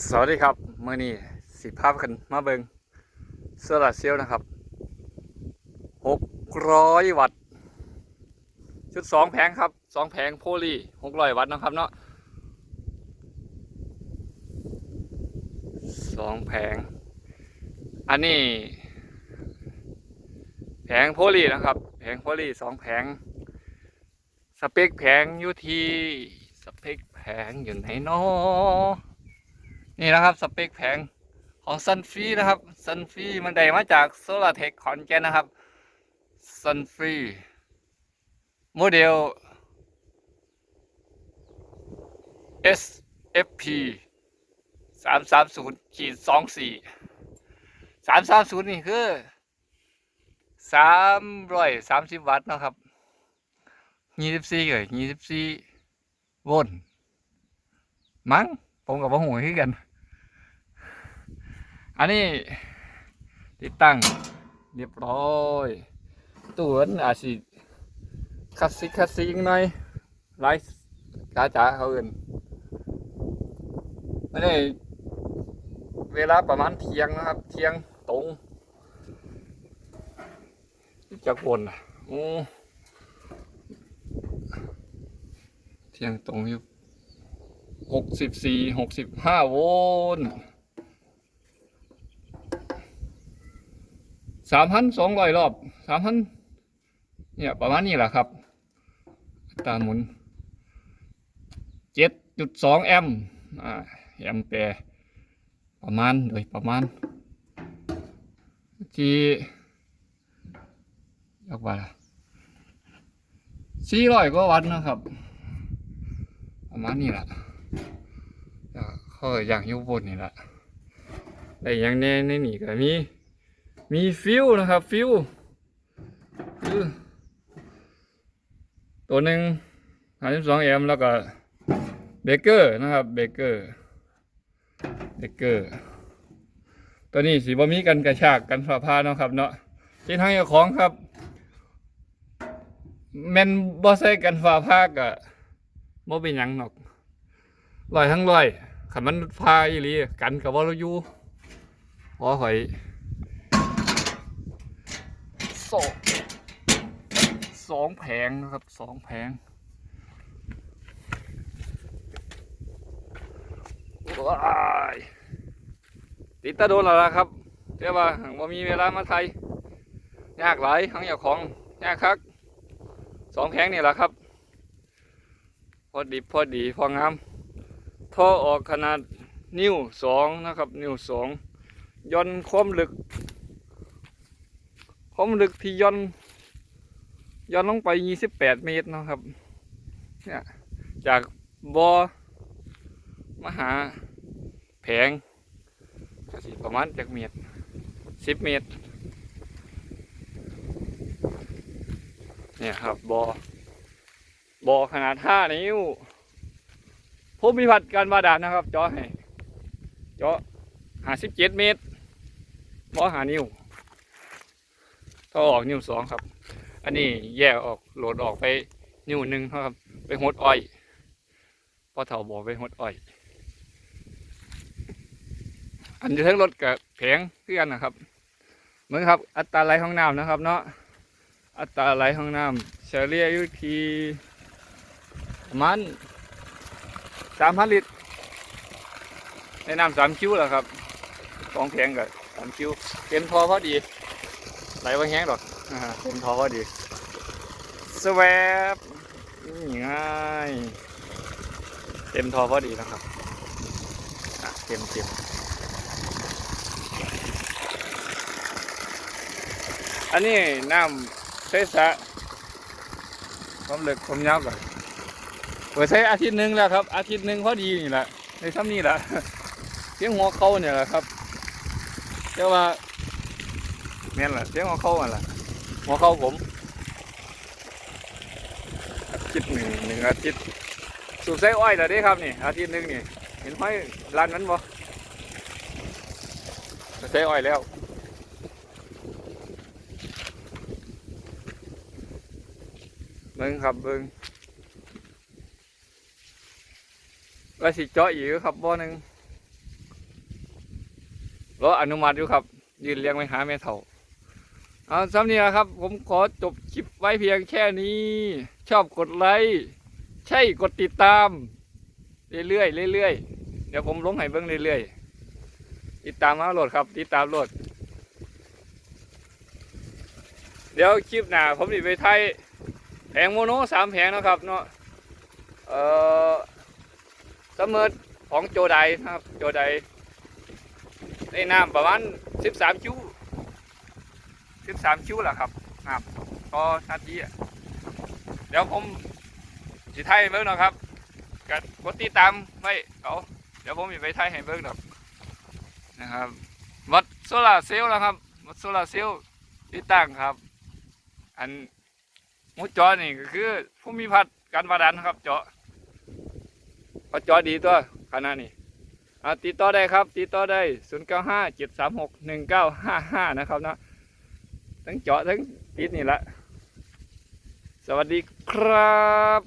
สวัสดีครับเมื่อนี้สิภาพกันมาเบิงโซลาร์เซลล์นะครับ 600 วัตต์ ชุด 2 แผงครับ 2 แผงโพลี600 วัตต์นะครับเนาะสองแผง อันนี้ แผงโพลีนะครับ แผงโพลีสองแผง สเปคแผงอยู่ที่สเปคแผงอยู่ไหนเนาะ นี่นะครับสเปคแผงของซันฟีนะครับซันฟีมันได้มาจากโซลาเทคขอนแก่นนะครับซันฟีโมเดล SFP สามสามศูนย์ขีดสองสี่สามสามศูนย์นี่คือสามร้อยสามสิบวัตต์นะครับยี่สิบสี่เลยยี่สิบสี่โวลต์มั้งผมกับว่าหูคือกัน อันนี้ติดตั้งเรียบร้อยตู้นั้นอาจสิคลาสสิคลาสสิกหน่อยไลฟ์จ้าจ๋าเขาเอินอันนี้เวลาประมาณเที่ยงนะครับ เที่ยงตรงจากบนอะโอ้เที่ยงตรงอยู่หกสิบสี่หกสิบห้าโวลต์ สามพันสองร้อยรอบสามพันเนี่ยประมาณนี้แหละครับตราหมุนเจ็ดจุดสองแอมอ่าแอมแปรประมาณโดยประมาณ ที่ยกว่าสี่ร้อยกว่าวัตต์นะครับ ประมาณนี้แหละก็ข้ออย่างยุบนนี่แหละแต่อย่างแน่ในนี่ก็มี มีฟิวนะครับฟิวตัวหนึ่งห้าสิบสองเอ็มแล้วก็เบเกอร์นะครับเบเกอร์เบเกอร์ตัวนี้สีบะมีกันกระชากกันฝาผ้าเนาะครับเนาะที่ทางเจ้าของครับแมนบอใส่กันฝาผ้าก็บ่เป็นหยังหรอกลอยทั้งลอยขันมันพาอีหลีกันกับว่าเราอยู่พอหอย สองสองแผงนะครับสองแผงว้ายติดตาโดนแล้วล่ะครับแต่ว่าว่ามีเวลามาไทยยากหลายทั้งอย่างของยากคักสองแผงนี่แหละครับ พอดีพอดีพองามท่อออกขนาดนิ้วสองนะครับ นิ้วสองย่อนความลึก มลึกที่ย่อนย่อนลงไป 28 เมตรนะครับ เนี่ย จากบอมหาแผงก็สิประมาณจากเมตร 10 เมตร เนี่ยครับบอบอขนาด 5 นิ้วภูมิพัฒน์การบาดาลนะครับจาะให้จาะหาสิบเจ็ดเมตรบ่หานิ้ว ถ้าออกนิ้วสองครับ อันนี้แยกออกโหลดออกไปนิ้วหนึ่งครับ ไปหดอ้อยพอเถ่าบอกไปหดอ้อย อันอยู่ทั้งรถกับแผงเพื่อนนะครับเหมือนครับ อัตราไหลห้องน้ำนะครับ เนาะอัตราไหลห้องน้ำเฉลี่ยอยู่ที่ประมาณสามพันลิตรในน้ำสามคิวแหละครับสองแผงกับสามคิวเต็มทอพอดี ไหลว่าแห้งดอกอ่าเต็มทอพอดีสวบง่ายเต็มทอพอดีนะครับเต็มเต็มอันนี้น้ำใช้สระความลึกความยาวกันเปิดใช้อาทิตย์หนึ่งแล้วครับ อาทิตย์หนึ่งพอดีนี่แหละในซ้ำนี่แหละเสียงหัวเขาเนี่ยแหละครับแต่ว่า แม่นแหละเสียงหัวเขาอะล่ะหัวเขาผมอาทิตย์หนึ่งหนึ่งอาทิตย์สูบใส่อ้อยแต่ได้ครับนี่อาทิตย์หนึ่งนี่เห็นห้อยร้านนั้นบ่ใส่อ้อยแล้วเบิ้งครับเบิ้งว่าสิเจาะอีกครับบ่อหนึ่งรออนุมัติอยู่ครับ ยืนเรียงไว้หาแม่เฒ่า เอาสำนี้นะครับ ผมขอจบคลิปไว้เพียงแค่นี้ ชอบกดไลค์ใช่กดติดตาม เรื่อยๆเรื่อยๆเดี๋ยวผมลงให้เบิ่งเรื่อยๆติดตามมาโหลดครับ ติดตามโหลด เดี๋ยวคลิปหน้าผมจะไปไทยแผงโมโนสามแผงนะครับเนาะเอ่อสมอของโจไดนะครับ โจไดในน้ำประมาณสิบสามคิว สิบสามคิวแหละครับน้ำก็นาทีอะเดี๋ยวผมสิไทยเบิ่งนะครับกดกดติดตามไว้เอาเดี๋ยวผมจะไปไทยให้เบิ่งเนาะนะครับวัดโซลาเซลล์นะครับวัดโซลาเซลล์ติดตั้งครับ อันหมูจอนี่ก็คือภูมิพัฒน์การบาดาลครับเจาะพอจอดีตัวขนาดนี้อ่ติดต่อได้ครับ ติดต่อได้ 0 9 5 7 3 6 1 9 5 5 นะครับนะ ทั้งเจาะทั้งปิดนี่ละ สวัสดีครับ